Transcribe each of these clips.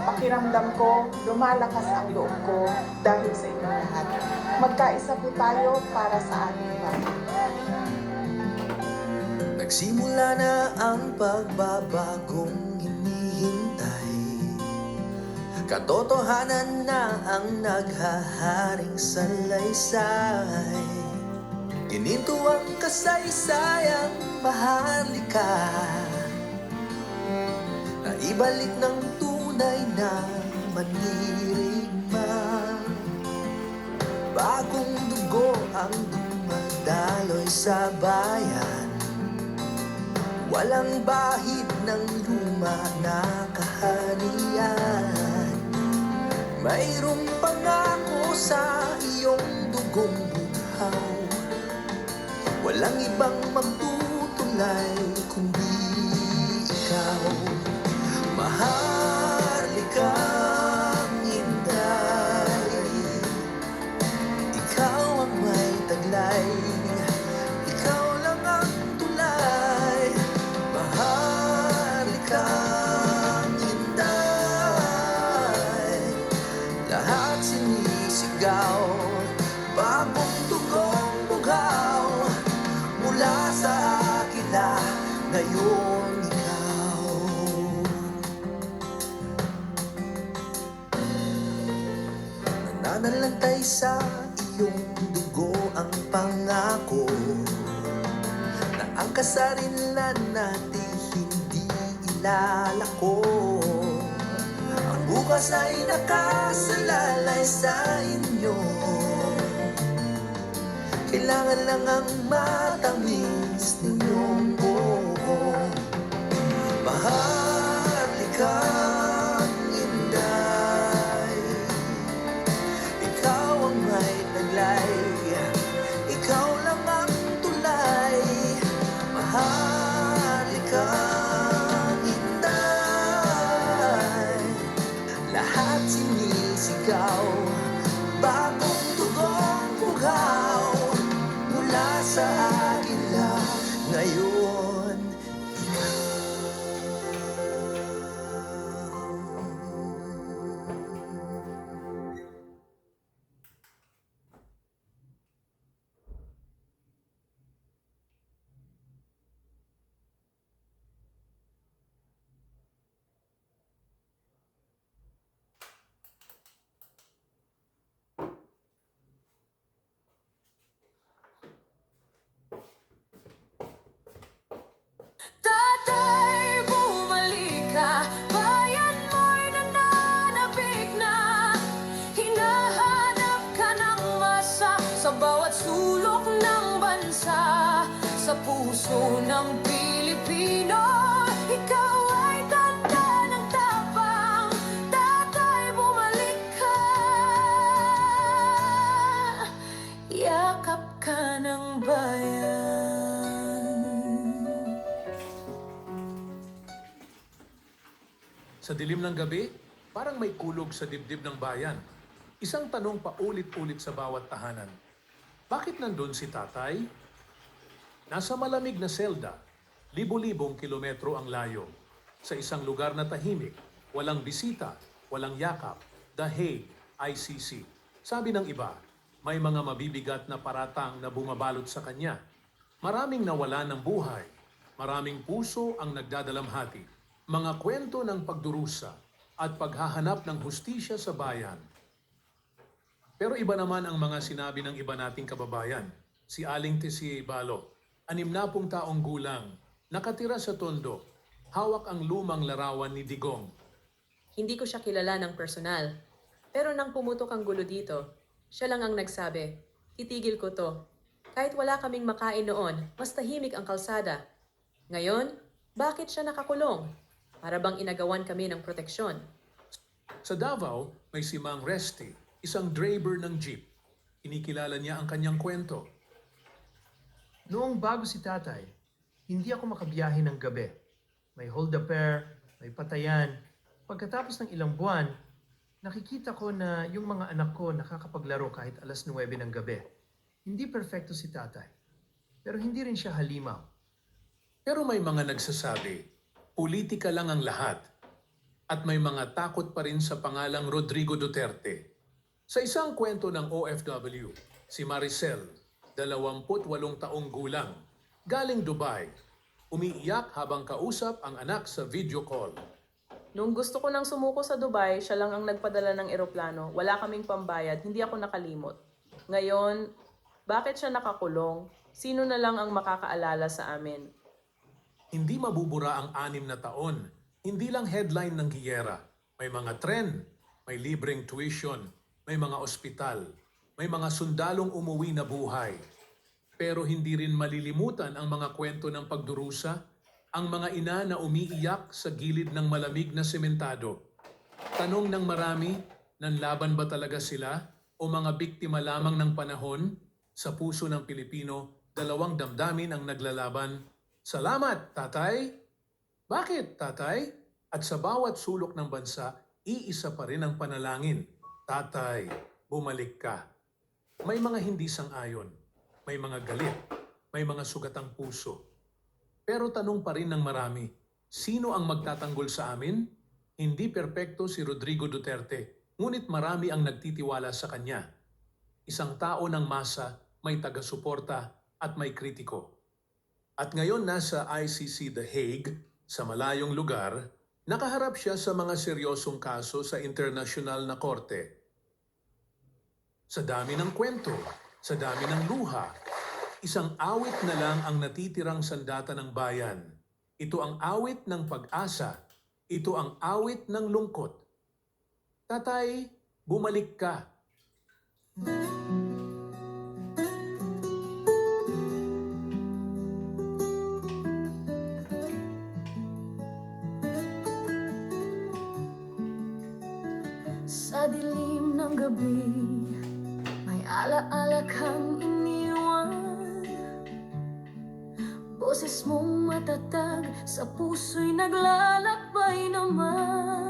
Pakiramdam ko, lumalakas ang loob ko dahil sa inyo lahat. Magkaisa po tayo para sa ating bayan. Nagsimula na ang pagbabagong hinihintay Katotohanan na ang naghaharing salaysay Gininto ang kasaysayang mahalika Na ibalik ng tunay na manirigma Bagong dugo ang dumadaloy sa bayan. Walang bahid ng luma na kaharian. Mayroong pangako sa iyong dugong Walang ibang magtutulay kundi ikaw. Maharlikang kasarinlan natin hindi ilalako Ang bukas ay nakasalalay sa inyo. Kailangan lang ang matamis ninyong buo Maharlikang puso ng Pilipino Ikaw ay tanda ng tapang Tatay, bumalik ka Yakap ka ng bayan Sa dilim ng gabi, parang may kulog sa dibdib ng bayan. Isang tanong paulit-ulit sa bawat tahanan. Bakit nandun si tatay? Nasa malamig na selda, libo-libong kilometro ang layo. Sa isang lugar na tahimik, walang bisita, walang yakap, The Hague, ICC. Sabi ng iba, may mga mabibigat na paratang na bumabalot sa kanya. Maraming nawala ng buhay. Maraming puso ang nagdadalamhati. Mga kwento ng pagdurusa at paghahanap ng hustisya sa bayan. Pero iba naman ang mga sinabi ng iba nating kababayan. Si Aling Tisi Balo, anim na pong taong gulang, nakatira sa Tondo, hawak ang lumang larawan ni Digong. Hindi ko siya kilala ng personal. Pero nang pumutok ang gulo dito, siya lang ang nagsabi, titigil ko to. Kahit wala kaming makain noon, mas tahimik ang kalsada. Ngayon, bakit siya nakakulong? Para bang inagawan kami ng proteksyon? Sa Davao, may si Mang Resty, isang driver ng jeep. Inikilala niya ang kanyang kwento. Noong bago si tatay, hindi ako makabiyahe ng gabi. May hold a pair, may patayan. Pagkatapos ng ilang buwan, nakikita ko na yung mga anak ko nakakapaglaro kahit alas 9 ng gabi. Hindi perfecto si tatay. Pero hindi rin siya halimaw. Pero may mga nagsasabi, politika lang ang lahat. At may mga takot pa rin sa pangalang Rodrigo Duterte. Sa isang kwento ng OFW, si Maricel, 28 taong gulang, galing Dubai, umiiyak habang kausap ang anak sa video call. Nung gusto ko nang sumuko sa Dubai, siya lang ang nagpadala ng eroplano. Wala kaming pambayad, hindi ako nakalimot. Ngayon, bakit siya nakakulong? Sino na lang ang makakaalala sa amin? Hindi mabubura ang anim na taon. Hindi lang headline ng Giyera. May mga tren, may libreng tuition, may mga ospital, may mga sundalong umuwi na buhay. Pero hindi rin malilimutan ang mga kwento ng pagdurusa, ang mga ina na umiiyak sa gilid ng malamig na sementado. Tanong ng marami, nanlaban ba talaga sila o mga biktima lamang ng panahon? Sa puso ng Pilipino, dalawang damdamin ang naglalaban. Salamat, tatay! Bakit, tatay? At sa bawat sulok ng bansa, iisa pa rin ang panalangin. Tatay, bumalik ka. May mga hindi sang-ayon, may mga galit, may mga sugatang puso. Pero tanong pa rin ng marami, sino ang magtatanggol sa amin? Hindi perpekto si Rodrigo Duterte, ngunit marami ang nagtitiwala sa kanya. Isang tao ng masa, may taga-suporta at may kritiko. At ngayon nasa ICC The Hague, sa malayong lugar, nakaharap siya sa mga seryosong kaso sa internasyonal na korte. Sa dami ng kwento, sa dami ng luha, isang awit na lang ang natitirang sandata ng bayan. Ito ang awit ng pag-asa. Ito ang awit ng lungkot. Tatay, bumalik ka. Sa dilim ng gabi alaala kang iniwan Boses mong matatag Sa puso'y naglalakbay naman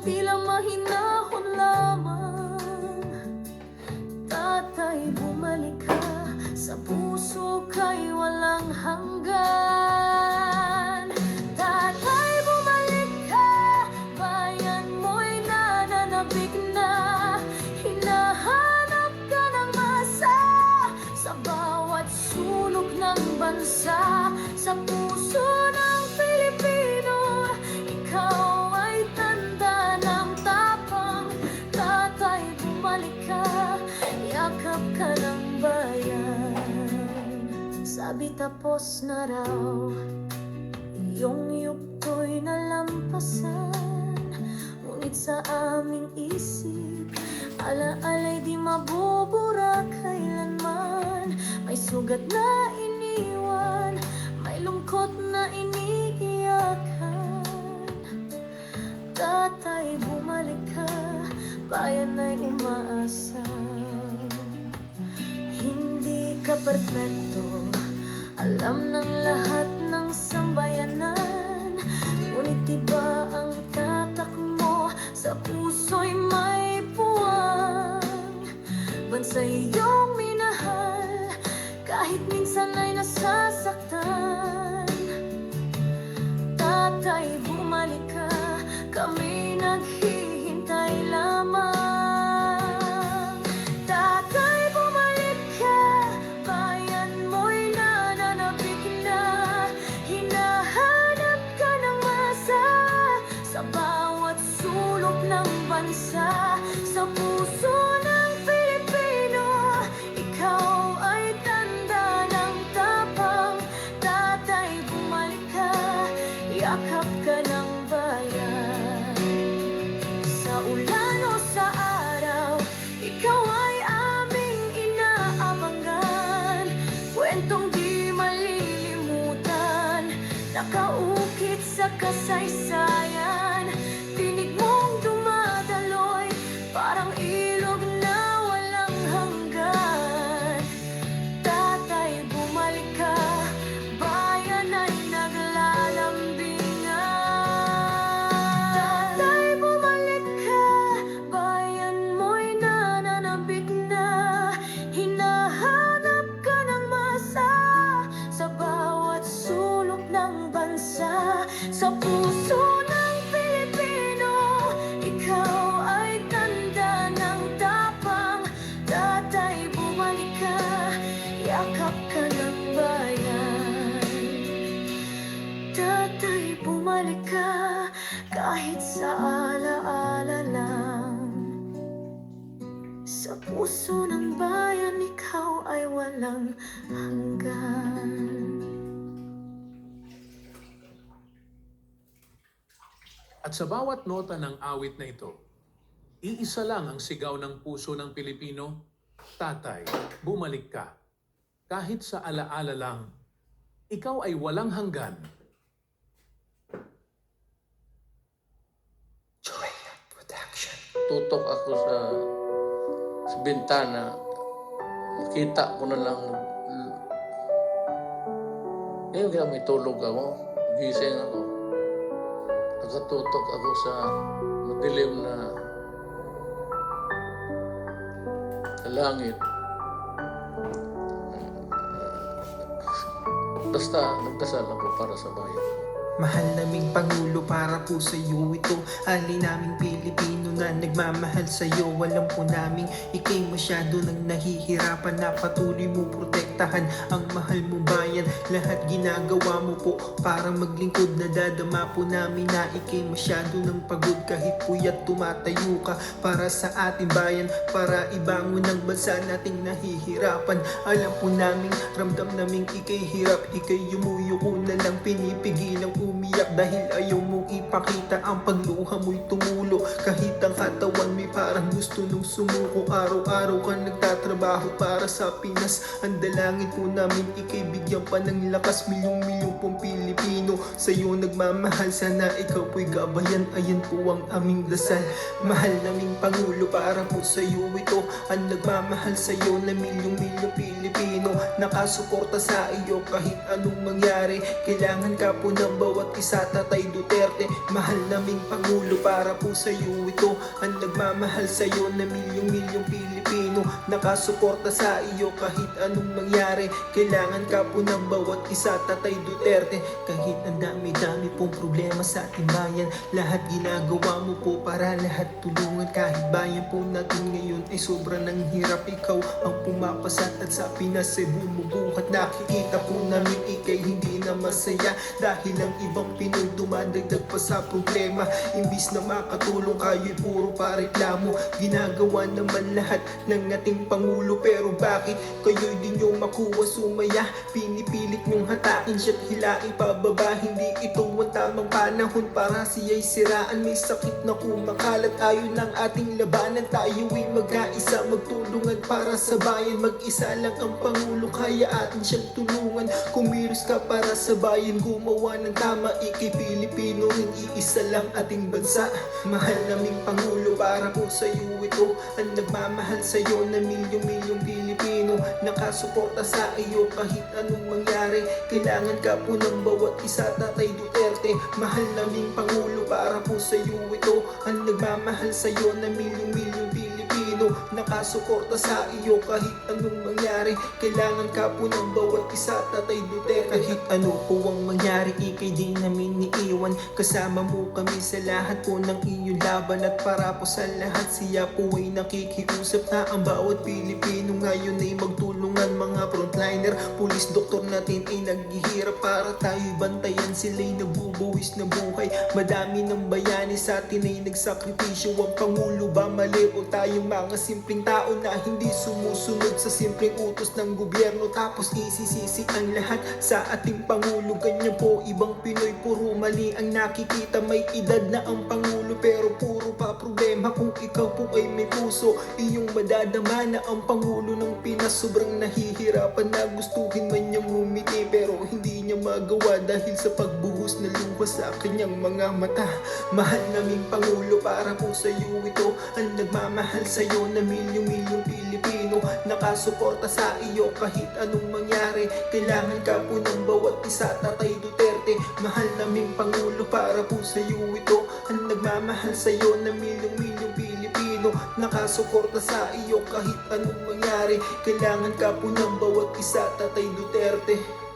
tila mahinahon lamang. Tatay, bumalik ka. Sa puso kay walang hanggan Sabi tapos na raw. Iyong yugto'y nalampasan. Ngunit sa aming isip Alaala'y di mabubura kailanman. May sugat na iniwan May lungkot na iniiyakan. Tatay, bumalik ka Bayan ay umaasa. Hindi ka perfecto Alam ng lahat ng sambayanan. Ngunit iba ang tatak mo Sa puso'y may puwang Bansa iyong minahal Kahit minsan ay nasasaktan. Tatay, bumalik ka Kami naghihintay yakap ka ng bayan. Sa ulan o sa araw, ikaw ay aming inaabangan. Kwentong di malilimutan, nakaukit sa kasaysayan Bumalik ka Kahit sa alaala lang Sa puso ng bayan Ikaw ay walang hanggan At sa bawat nota ng awit na ito, iisa lang ang sigaw ng puso ng Pilipino, Tatay, bumalik ka. Kahit sa alaala lang, ikaw ay walang hanggan. Tutok ako sa sa bintana. Makita ko na lang. Eh kaya may tulog ako. Gising ako. Nakatutok ako sa madilim na langit. Basta nagdasal ako para sa bayan ko Mahal naming Pangulo para po sa iyo ito. Ali naming Pilipino na nagmamahal sa iyo Alam po naming ikay masyado nang nahihirapan. Na patuloy mo protektahan ang mahal mong bayan. Lahat ginagawa mo po para maglingkod Nadadama po namin na ikay masyado nang pagod. Kahit puyat tumatayo ka para sa ating bayan Para ibangon ang bansa nating nahihirapan. Alam po naming ramdam naming ikay hirap. Ikay yumuyuko na lang pinipigilang umiyak Dahil ayaw mong ipakita ang pagluha mo'y tumulo. Kahit ang katawan may parang gusto nung sumuko. Araw-araw ka nagtatrabaho para sa Pinas. Ang dalangin po namin ikay bigyan pa ng lakas. Milyong-milyong pong Pilipino Sa'yo nagmamahal. Sana ikaw po'y gabayan. Ayan po ang aming dasal. Mahal naming Pangulo para po sa'yo ito. Ang nagmamahal sa'yo na milyong-milyong Pilipino. Nakasuporta sa iyo kahit anong mangyari. Kailangan ka po ng bawat isa Tatay Duterte. Mahal naming Pangulo para po sa'yo ito. Ang nagmamahal sa'yo na milyong-milyong Pilipino Nakasuporta sa iyo kahit anong mangyari. Kailangan ka po ng bawat isa Tatay Duterte. Kahit ang dami-dami pong problema sa ating bayan Lahat ginagawa mo po para lahat tulungan. Kahit bayan po natin ngayon ay sobrang nang hirap Ikaw ang pumapasat at sa Pinas ay bumubuhat. Nakikita po namin ikay hindi na masaya Dahil ang ibang Pinoy dumadagdag pa sa problema. Imbis na makatulong kayo'y puro pa reklamo Ginagawa naman lahat ng ating Pangulo Pero bakit kayo'y di nyo makuha? Sumaya Pinipilit nyong hatakin siya't hilaing pababa Hindi ito ang tamang panahon para siya'y siraan. May sakit na kumakalat ayon ng ating labanan. Tayo'y magkaisa magtulungan para sa bayan. Mag-isa lang ang Pangulo kaya atin siyang tulungan. Kumilos ka para sa bayan gumawa ng tama. Ikay Pilipino rin iisa lang ating bansa. Mahal naming Pangulo para po sa iyo ito Ang nagmamahal sa iyo na milyong-milyong Pilipino Nakasuporta sa iyo kahit anong mangyari. Kailangan ka po ng bawat isa Tatay Duterte. Mahal naming Pangulo para po sa iyo ito. Ang nagmamahal sa iyo na milyong-milyong Pilipino Nakasuporta sa iyo kahit anong mangyari. Kailangan ka po ng bawat isa Tatay Duterte. Kahit ano po ang mangyari Ikay di namin niiwan. Kasama mo kami sa lahat po ng iyong laban At para po sa lahat. Siya po ay nakikiusap Na ang bawat Pilipino ngayon ay magtulungan. Mga frontliner, pulis, doktor natin ay naghihirap. Para tayo'y bantayan sila'y nagbubuwis na buhay. Madami ng bayani sa atin ay nagsakripisyo. Ang Pangulo ba mali o tayong mga simpleng tao Na hindi sumusunod sa simpleng utos ng gobyerno. Tapos isisisi ang lahat sa ating Pangulo. Ganyan po ibang Pinoy puro mali ang nakikita. May edad na ang Pangulo pero puro pa problema. Kung ikaw po ay may puso iyong madadama na ang Pangulo ng Pinas. Sobrang nahihirapan na gustuhin man niyang umiti Pero hindi niya magawa dahil sa pagbuhos na luha sa kanyang mga mata. Mahal naming Pangulo para po sa iyo ito Ang nagmamahal sa iyo na milyong-milyong Pilipino Nakasuporta sa iyo kahit anong mangyari. Kailangan ka po ng bawat isa Tatay Duterte. Mahal naming Pangulo para po sa iyo ito. Ang nagmamahal sa iyo na milyong-milyong Pilipino Nakasuporta sa iyo kahit anong mangyari. Kailangan ka po ng bawat isa Tatay Duterte